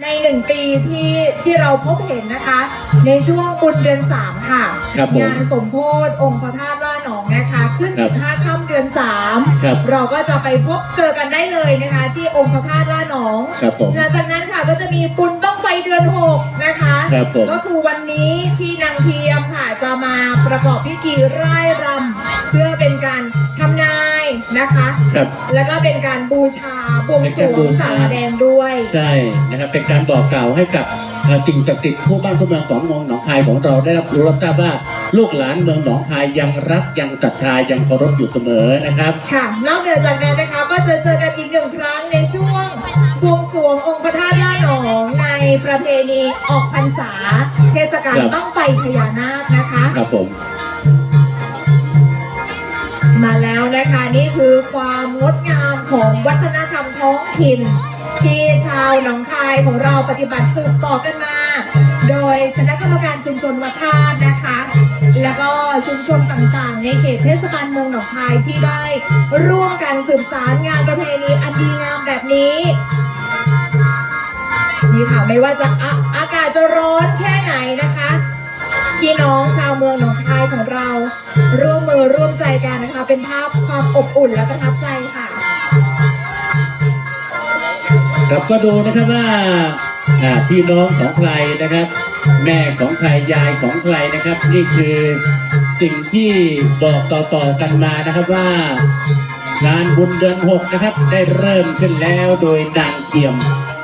ในหนึ่งปีที่ที่เราพบเห็นนะคะ ในช่วงบุญเดือนสามค่ะครับผมงานสมโพธิองค์พระธาตุล่าหนองนะคะ ขึ้นครับ15ค่ำเดือนสามครับเราก็จะไปพบเจอกันได้เลยนะคะ ที่องค์พระธาตุล่าหนองครับผมหลังจากนั้นค่ะก็จะมีบุญบ้องไฟเดือนหกนะคะ ครับผมก็คือวันนี้ที่นางเทียมค่ะจะมาประกอบพิธีร่ายรำ นะคะ ครับ แล้วก็เป็นการบูชาบวงสรวงสารแดงด้วย ใช่นะครับเป็นการบอกกล่าวให้กับเอ่อสิ่งศักดิ์สิทธิ์คู่บ้านคู่เมืองของเมืองหนองคายของเราได้รับรู้รับทราบว่าลูกหลานเมืองหนองคายยังรักยังศรัทธายังเคารพอยู่เสมอนะครับ ค่ะ นอกเหนือจากนั้นนะคะ ก็จะเจอกันอีกหนึ่งครั้งในช่วงบวงสรวงองค์พระธาตุย่าหนองในประเพณีออกพรรษา เทศกาลครับ ต้องไฟพญานาคนะคะ ครับผม มาแล้วนะคะนี่คือความงดงามของวัฒนธรรมท้องถิ่น ที่ชาวหนองคายของเราปฏิบัติสืบต่อกันมา โดยคณะกรรมการชุมชนวัดธาตุนะคะ แล้วก็ชุมชนต่างๆ ในเขตเทศบาลเมืองหนองคายที่ได้ร่วมกันสืบสารงานประเพณีอันดีงามแบบนี้นี่ค่ะไม่ว่าจะอะอากาศจะร้อนแค่ไหนนะคะ พี่น้องชาวเมืองหนองคายของเรา ร่วมมือร่วมใจกันนะคะ เป็นภาพความอบอุ่นและประทับใจค่ะ ครับก็ดูนะครับว่าอ่าพี่น้องของใครนะครับ แม่ของใครยายของใครนะครับ นี่คือสิ่งที่บอกต่อๆกันมานะครับว่างานบุญเดือนหกนะครับ ได้เริ่มขึ้นแล้วโดยนางเทียม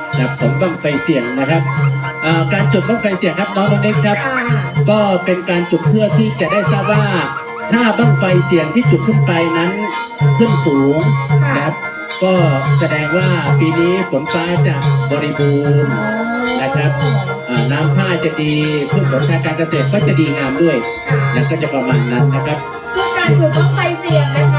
นะครับของบังไฟเสียงนะครับอ่าการจุดบังไฟเสียงครับน้องเล็กครับ ค่ะ ก็เป็นการจุดเพื่อที่จะได้ทราบว่า ถ้าบั้งไฟเสียงที่จุดขึ้นไปนั้นขึ้นสูงค่ะนะครับ ก็แสดงว่าปีนี้ฝนฟ้าจะบริบูรณ์นะครับอ่าน้ำผ้าจะดีพืชผลทางการเกษตรก็จะดีงามด้วยค่ะแล้วก็จะประมาณนั้นนะครับซึ่งการจุดบ้างไฟเสียงนะค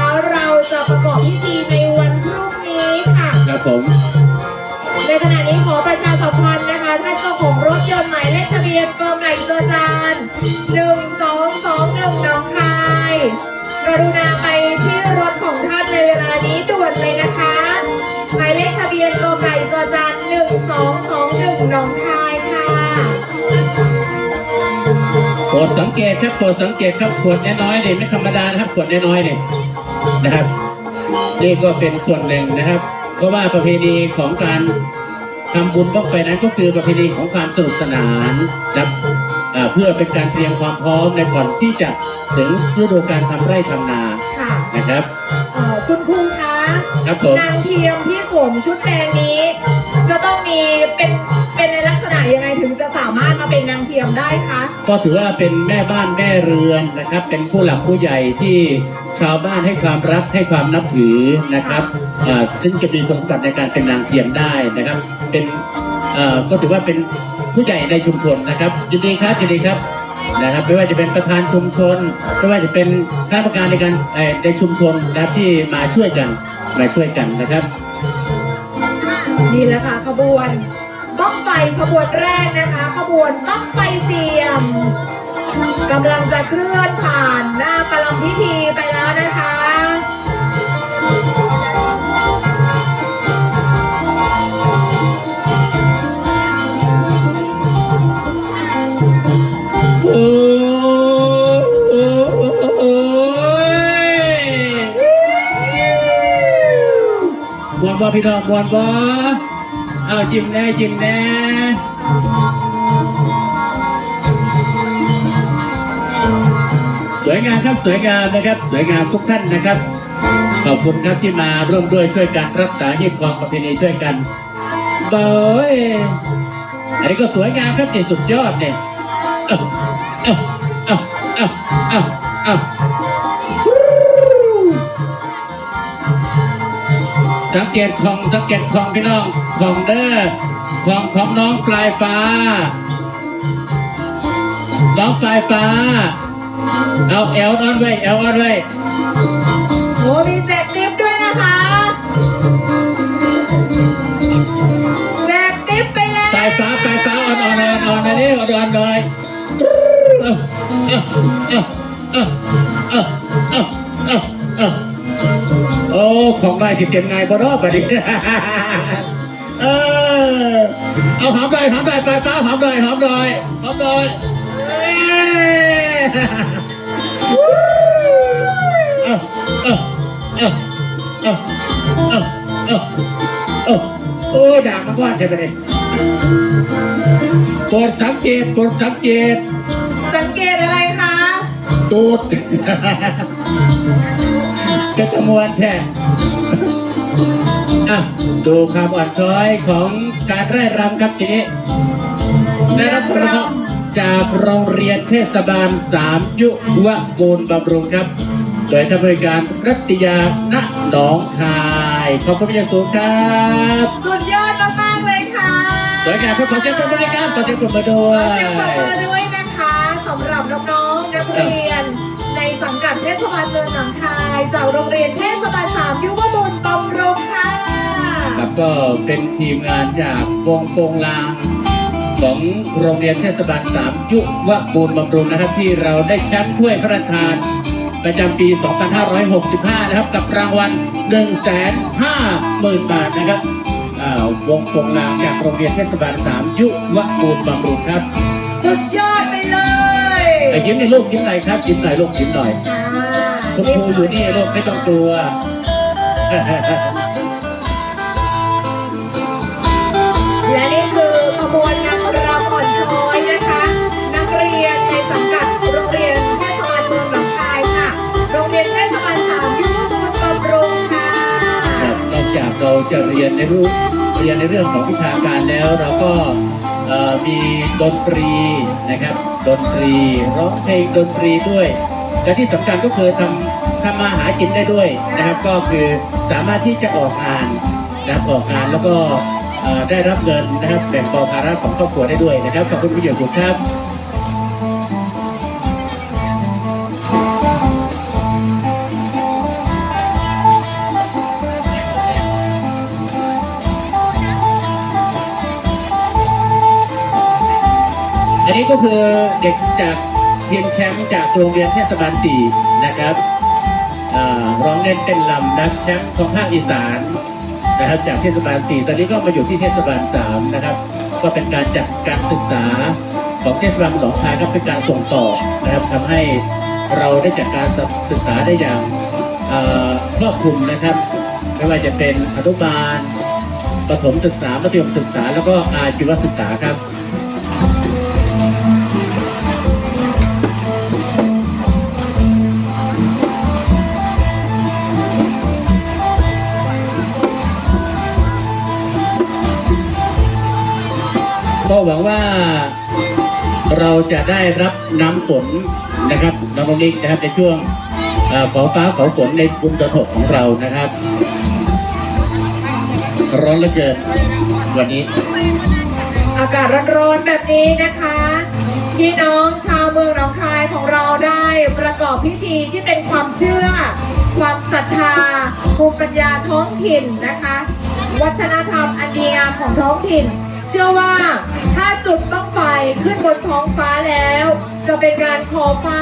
ะเราจะ ดสังเกตครับโปรดสังเกตครับขวดน้อยๆเนี่ยไม่ธรรมดานะครับขวดน้อยๆเนี่ยนะครับ นี่ก็เป็นส่วนหนึ่งนะครับ เพราะว่าประเพณีของการทำบุญบ้างไฟนั้นก็คือประเพณีของความสนุกสนานนะครับอ่าเพื่อเป็นการเตรียมความพร้อมในก่อนที่จะถึงฤดูการทำไร่ทำนาค่ะนะครับเอ่อคุณครูคะครับผมนางเทียมที่สวมชุดแดงนี้ นนางเทียมได้คะก็ถือว่าเป็นแม่บ้านแม่เรือนนะครับ เป็นผู้หลักผู้ใหญ่ที่ชาวบ้านให้ความรักให้ความนับถือนะครับอ่าซึ่งจะมีคุณสมบัติในการเป็นนางเทียมได้นะครับ เป็นเอ่อก็ถือว่าเป็นผู้ใหญ่ในชุมชนนะครับยินดีครับยินดีครับนะครับไม่ว่าจะเป็นประธานชุมชนไม่ว่าจะเป็นคณะกรรมการในการเอ่อในชุมชนนะครับที่มาช่วยกันมาช่วยกันนะครับนี่แหละค่ะขบวน บ้องไฟขบวนแรกนะคะ ขบวนบ้องไฟเสียมกำลังจะเคลื่อนผ่านหน้าประลำพิธีไปแล้วนะคะโอ้โอ้ยมวนบ่พี่น้องมวนบ่ เอาจิ้มแน่จิ้มแน่สวยงามครับสวยงามนะครับ สวยงามทุกท่านนะครับ ขอบคุณครับที่มาร่วมด้วยช่วยกันรักษาหีบความประเพณีช่วยกันเบยอันนี้ก็สวยงามครับเนี่ยสุดยอดเนี่ยเอาเอาเอาเอาเอาเอาสังเกตของสังเกตของพี่น้อง ของเด้อของของน้องปลายฟ้า น้องปลายฟ้า เอาแอลออนไว้แอลออนไว้โอ้มีแจกติ๊บด้วยนะคะแจกติ๊บไปแล้วปลายฟ้าปลายฟ้าอ่อนอ่อนอ่อนอ่อนนะนี่อ่อนอ่อนหน่อยเอาเอาเอาเอาเอาเอาเอาโอ้ ของได้สิเต็มนายบ่รอบอะดิ เอาหอมหน่อยหอมหน่อยปลายฟ้าหอมหน่อยหอมหน่อยหอมหน่อยเอ้ยเอ้าเอ้าเอ้าเอาเอาเอาเอาโอ้ด่ามันว่าใช่ไหมเนี่ยกดสังเกตกดสังเกต สังเกตอะไรคะตูดจะจมวนแท้อะดูความอ่อนช้อยของ การไร่รำครับทีนี้ได้รับประทานจากโรงเรียนเทศบาลสามยุวบูรณ์บำรุงครับ โดยท่านบริการรัตยาณหนองคายขอบคุณเป็นอย่างสูงครับสุดยอดมากๆเลยค่ะสวยงามครับขอเสียงปรบมือด้วยครับขอเสียงปรบมือด้วขอยเสียงปรบมือด้วยนะคะสำหรับน้องๆนักเรียน ในสังกัดเทศบาลเมืองหนองคายจากโรงเรียนเทศบาล ก็เป็นทีมงานจากวงโปงลางของโรงเรียนเทศบาลสามยุวบูรณ์บำรุงนะครับ ที่เราได้แชมป์ถ้วยพระราชทาน ประจำปี 2565 นะครับ กับรางวัล 150,000 บาทนะครับอ่าวงโปงลางจากโรงเรียนเทศบาลสามยุวบูรณ์บำรุงครับ สุดยอดไปเลยไอ้ยิ้มในอยลูกยิ้มหน่อยครับยิ้มหน่อยลูกยิ้มหน่อยค่ะคุณครูอยู่นี่ลูกไม่ต้องกลัว จากเราจะเรียนในรูปเรียนในเรื่องของวิชาการแล้วเราก็มีดนตรีนะครับ ดนตรีร้องเพลงดนตรีด้วยและที่สำคัญก็คือทำทำมาหากินได้ด้วยนะครับ ก็คือสามารถที่จะออกงานนะครับออกงานแล้วก็ได้รับเงินนะครับแบ่งเบาภาระของครอบครัวได้ด้วยนะครับขอบคุณผู้ใหญ่ทุกครับ นนี้ก็คือเด็กจากทีมแชมป์จากโรงเรียนเทศบาลสี่นะครับอ่าร้องเล่นเต้นลำนักแชมป์ของภาคอีสานนะครับจากเทศบาลสี่ตอนนี้ก็มาอยู่ที่เทศบาลสามนะครับ ก็เป็นการจัดการศึกษาของเทศบาลหนองคายก็เป็นการส่งต่อนะครับทำให้เราได้จัดการศึกษาได้อย่างครอบคลุมนะครับ ไม่ว่าจะเป็นอนุบาลประถมศึกษามัธยมศึกษาแล้วก็อาชีวศึกษาครับ ก็หวังว่าเราจะได้รับน้ำฝนนะครับน้องนิกนะครับในช่วงขอฟ้าขอฝนในบุญตะถกของเรานะครับ ร้อนเหลือเกินวันนี้ อากาศร้อนๆแบบนี้นะคะพี่น้องชาวเมืองหนองคายของเราได้ประกอบพิธีที่เป็นความเชื่อ ความศรัทธาภูมิปัญญาท้องถิ่นนะคะ วัฒนธรรมอันดีงามของท้องถิ่น เชื่อว่า ถ้าจุดบ้างไฟขึ้นบนท้องฟ้าแล้ว จะเป็นการขอฟ้า